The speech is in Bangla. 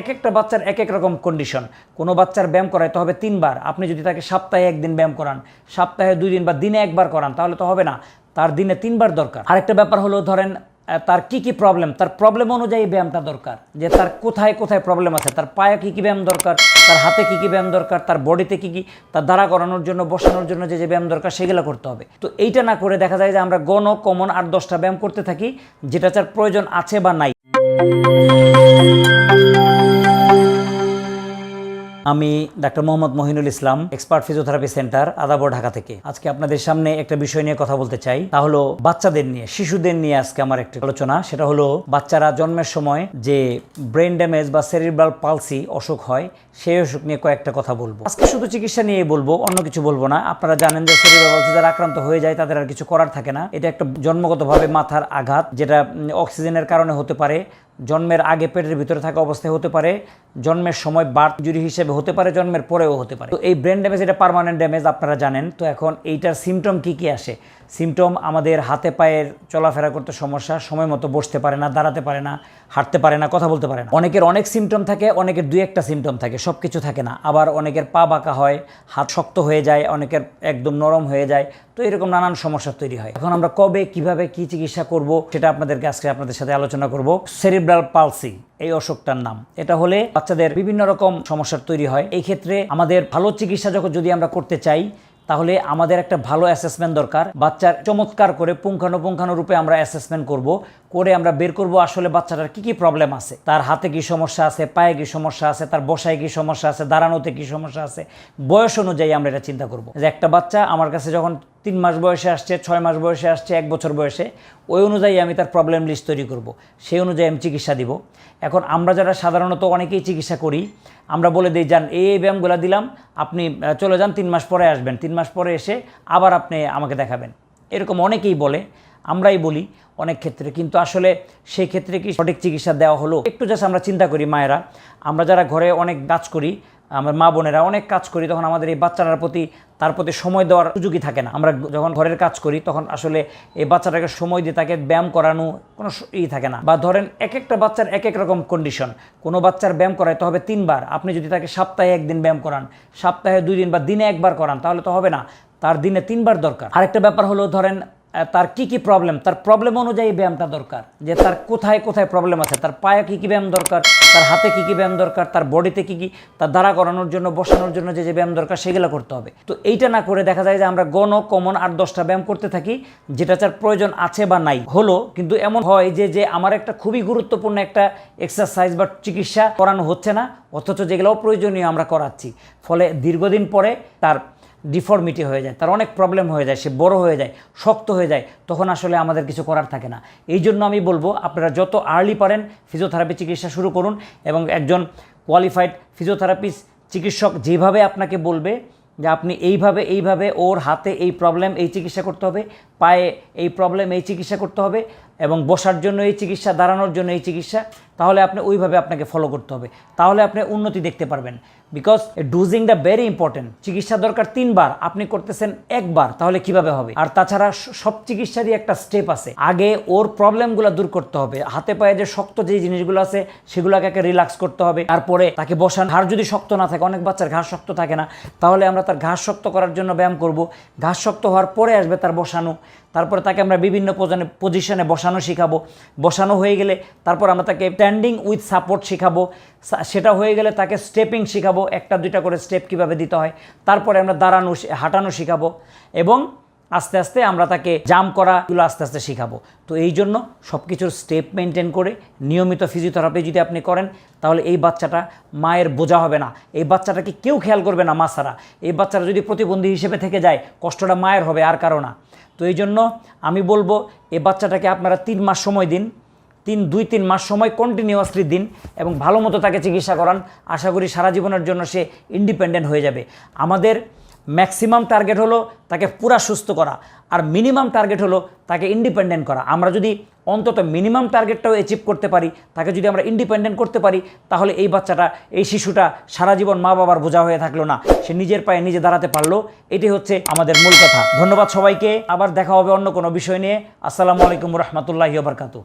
এক একটা বাচ্চার এক এক রকম কন্ডিশন কোনো বাচ্চার ব্যায়াম করাইতে হবে তিনবার। আপনি যদি তাকে সপ্তাহে একদিন ব্যায়াম করান, সপ্তাহে দুই দিন বা দিনে একবার করান, তাহলে তো হবে না। তার দিনে তিনবার দরকার। আরেকটা ব্যাপার হলো, ধরেন তার কি কি প্রবলেম তার প্রবলেম অনুযায়ী ব্যায়ামটা দরকার। যে তার কোথায় কোথায় প্রবলেম আছে? তার পায়ে কী কী ব্যায়াম দরকার? তার হাতে কী কী ব্যায়াম দরকার? তার বডিতে কী কী? তার দাঁড়া করানোর জন্য, বসানোর জন্য যে যে ব্যায়াম দরকার, সেগুলো করতে হবে। তো এইটা না করে দেখা যায় যে আমরা গণ কমন আট দশটা ব্যায়াম করতে থাকি, যেটা তার প্রয়োজন আছে বা নাই। আমি doctor Mohammad Mohinul Islam, expert physiotherapy centre, Adabor Dhaka থেকে। আজকে আপনাদের সামনে একটা বিষয় নিয়ে কথা বলতে চাই। তা হলো বাচ্চাদের নিয়ে, শিশুদের নিয়ে আজকে আমার একটা আলোচনা। সেটা হলো বাচ্চারা জন্মের সময় যে ব্রেন ড্যামেজ বা সেরিব্রাল পালসি অসুখ হয়, সেই অসুখ নিয়ে কয়েকটা কথা বলব। আজকে শুধু চিকিৎসা নিয়ে বলব, অন্য কিছু বলব না। আপনারা জানেন যে সেরিব্রাল পালসি যারা আক্রান্ত হয়ে যায়, তাদের আর কিছু করার থাকে না। এটা একটা জন্মগতভাবে মাথার আঘাত, যেটা অক্সিজেনের কারণে হতে পারে জন্মের আগে পেটের ভিতরে থাকা অবস্থায় হতে পারে, জন্মের সময় বার্থ জুরি হিসেবে হতে পারে, জন্মের পরেও হতে পারে। তো এই ব্রেন ড্যামেজ এটা পারমানেন্ট ড্যামেজ আপনারা জানেন। তো এখন এইটার সিমটম কি কি আসে? সিমটম আমাদের হাতে পায়ের চলাফেরা করতে সমস্যা, সময় মতো বসতে পারে না, দাঁড়াতে পারে না, হাঁটতে পারে না, কথা বলতে পারে না। অনেকের অনেক সিমটম থাকে, অনেকের দুই একটা সিমটম থাকে সব কিছু থাকে না। আবার অনেকের পা বাঁকা হয়, হাত শক্ত হয়ে যায়, অনেকের একদম নরম হয়ে যায় তো এরকম নানান সমস্যা তৈরি হয়। এখন আমরা কবে, কীভাবে, কি চিকিৎসা করব সেটা আপনাদেরকে আজকে আপনাদের সাথে আলোচনা করব। সেরিব্রাল পালসি এই অসুখটার নাম। এটা হলে বাচ্চাদের বিভিন্ন রকম সমস্যার তৈরি হয়। এই ক্ষেত্রে আমাদের ভালো চিকিৎসা যখন যদি আমরা করতে চাই, তাহলে আমাদের একটা ভালো অ্যাসেসমেন্ট দরকার। বাচ্চার চমৎকার করে পুঙ্খানুপুঙ্খানু রূপে আমরা অ্যাসেসমেন্ট করব। করে আমরা বের করব আসলে বাচ্চাটার কি কি প্রবলেম আছে। তার হাতে কি সমস্যা আছে, পায়ে কি সমস্যা আছে, তার বসায় কি সমস্যা আছে, দাঁড়ানোতে কি সমস্যা আছে। বয়স অনুযায়ী আমরা এটা চিন্তা করব। যে একটা বাচ্চা আমার কাছে যখন তিন মাস বয়সে আসছে, ছয় মাস বয়সে আসছে, এক বছর বয়সে, ওই অনুযায়ী আমি তার প্রবলেম লিস্ট তৈরি করব। সেই অনুযায়ী আমি চিকিৎসা দিব। এখন আমরা যারা সাধারণত অনেকেই চিকিৎসা করি, আমরা বলে দিই, যান, এই ব্যায়ামগুলো দিলাম, আপনি চলে যান, তিন মাস পরে আসবেন। তিন মাস পরে এসে আবার আপনি আমাকে দেখাবেন। এরকম অনেকেই বলে, আমরাই বলি অনেক ক্ষেত্রে। কিন্তু আসলে সেই ক্ষেত্রে কি সঠিক চিকিৎসা দেওয়া হলো? একটু জাস্ট আমরা চিন্তা করি মায়েরা। আমরা যারা ঘরে অনেক কাজ করি আমার মা বোনেরা অনেক কাজ করি, তখন আমাদের এই বাচ্চাটার প্রতি, তার প্রতি সময় দেওয়ার সুযোগই থাকে না। আমরা যখন ঘরের কাজ করি, তখন আসলে এই বাচ্চাটাকে সময় দিয়ে তাকে ব্যায়াম করানো কোনো ই থাকে না। বা ধরেন এক একটা বাচ্চার এক এক রকম কন্ডিশন কোনো বাচ্চার ব্যায়াম করাইতে হবে তিনবার। আপনি যদি তাকে সপ্তাহে একদিন ব্যায়াম করান, সপ্তাহে দুই দিন বা দিনে একবার করান, তাহলে তো হবে না। তার দিনে তিনবার দরকার। আরেকটা ব্যাপার হলো ধরেন তার কি কি প্রবলেম তার প্রবলেম অনুযায়ী ব্যায়ামটা দরকার। যে তার কোথায় কোথায় প্রবলেম আছে? তার পায়ে কী কী ব্যায়াম দরকার? তার হাতে কী কী ব্যায়াম দরকার? তার বডিতে কী কী তার দাঁড়া করানোর জন্য, বসানোর জন্য যে যে ব্যায়াম দরকার, সেগুলো করতে হবে। তো এইটা না করে দেখা যায় যে আমরা গণ, কমন আট দশটা ব্যায়াম করতে থাকি, যেটা তার প্রয়োজন আছে বা নাই। হলো, কিন্তু এমন হয় যে যে আমার একটা খুবই গুরুত্বপূর্ণ একটা এক্সারসাইজ বা চিকিৎসা করানো হচ্ছে না, অথচ যেগুলোও প্রয়োজনীয় আমরা করাচ্ছি। ফলে দীর্ঘদিন পরে তার ডিফর্মিটি হয়ে যায়, তার অনেক প্রবলেম হয়ে যায়, সে বড় হয়ে যায়, শক্ত হয়ে যায়, তখন আসলে আমাদের কিছু করার থাকে না। এই জন্য আমি বলব, আপনারা যত আর্লি পারেন ফিজিওথেরাপি চিকিৎসা শুরু করুন এবং একজন কোয়ালিফাইড ফিজিওথেরাপিস্ট চিকিৎসক যেভাবে আপনাকে বলবে যে আপনি এইভাবে এইভাবে ওর হাতে এই প্রবলেম এই চিকিৎসা করতে হবে পায়ে এই প্রবলেম এই চিকিৎসা করতে হবে এবং বসার জন্য এই চিকিৎসা, দাঁড়ানোর জন্য এই চিকিৎসা, তাহলে আপনি ওইভাবে আপনাকে ফলো করতে হবে। তাহলে আপনি উন্নতি দেখতে পারবেন। Because dosing the very important চিকিৎসা দরকার তিনবার, আপনি করতেছেন একবার, তাহলে কীভাবে হবে? আর তাছাড়া সব চিকিৎসারই একটা স্টেপ আছে। আগে ওর প্রবলেমগুলো দূর করতে হবে। হাতে পায়ে যে শক্ত যে জিনিসগুলো আছে, সেগুলোকে একে রিল্যাক্স করতে হবে। তারপরে তাকে বসান। ঘাড় যদি শক্ত না থাকে, অনেক বাচ্চার ঘাড় শক্ত থাকে না, তাহলে আমরা তার ঘাড় শক্ত করার জন্য ব্যায়াম করব। ঘাড় শক্ত হওয়ার পরে আসবে তার বসানো। তারপরে তাকে আমরা বিভিন্ন পজিশনে বসানো শেখাবো। বসানো হয়ে গেলে তারপর আমরা তাকে স্ট্যান্ডিং উইথ সাপোর্ট শেখাবো। সেটা হয়ে গেলে তাকে স্টেপিং শেখাবো। একটা দুইটা করে স্টেপ কীভাবে দিতে হয়। তারপরে আমরা দাঁড়ানো হাঁটানো শেখাবো। এবং আস্তে আস্তে আমরা তাকে জাম্প করাগুলো আস্তে আস্তে শেখাবো। তো এই জন্য সব কিছুর স্টেপ মেনটেন করে, নিয়মিত ফিজিওথেরাপি যদি আপনি করেন, তাহলে এই বাচ্চাটা মায়ের বোঝা হবে না। এই বাচ্চাটাকে কেউ খেয়াল করবে না মা ছাড়া। এই বাচ্চাটা যদি প্রতিবন্ধী হিসেবে থেকে যায়, কষ্টটা মায়ের হবে, আর কারও না। তো এই জন্য আমি বলব, এই বাচ্চাটাকে আপনারা তিন মাস সময় দিন। তিন, দুই, তিন মাস সময় কন্টিনিউয়াসলি দিন এবং ভালো মতো তাকে চিকিৎসা করান। আশা করি সারা জীবনের জন্য সে ইন্ডিপেন্ডেন্ট হয়ে যাবে। আমাদের ম্যাক্সিমাম টার্গেট হলো তাকে পুরা সুস্থ করা আর মিনিমাম টার্গেট হলো তাকে ইন্ডিপেন্ডেন্ট করা। আমরা যদি অন্তত মিনিমাম টার্গেটটাও অ্যাচিভ করতে পারি, তাকে যদি আমরা ইন্ডিপেন্ডেন্ট করতে পারি, তাহলে এই বাচ্চাটা, এই শিশুটা সারা জীবন মা বাবার বোঝা হয়ে থাকল না। সে নিজের পায়ে নিজে দাঁড়াতে পারল। এটি হচ্ছে আমাদের মূল কথা। ধন্যবাদ সবাইকে। আবার দেখা হবে অন্য কোনো বিষয় নিয়ে। আসসালামু আলাইকুম রহমতুল্লাহি বারকাতু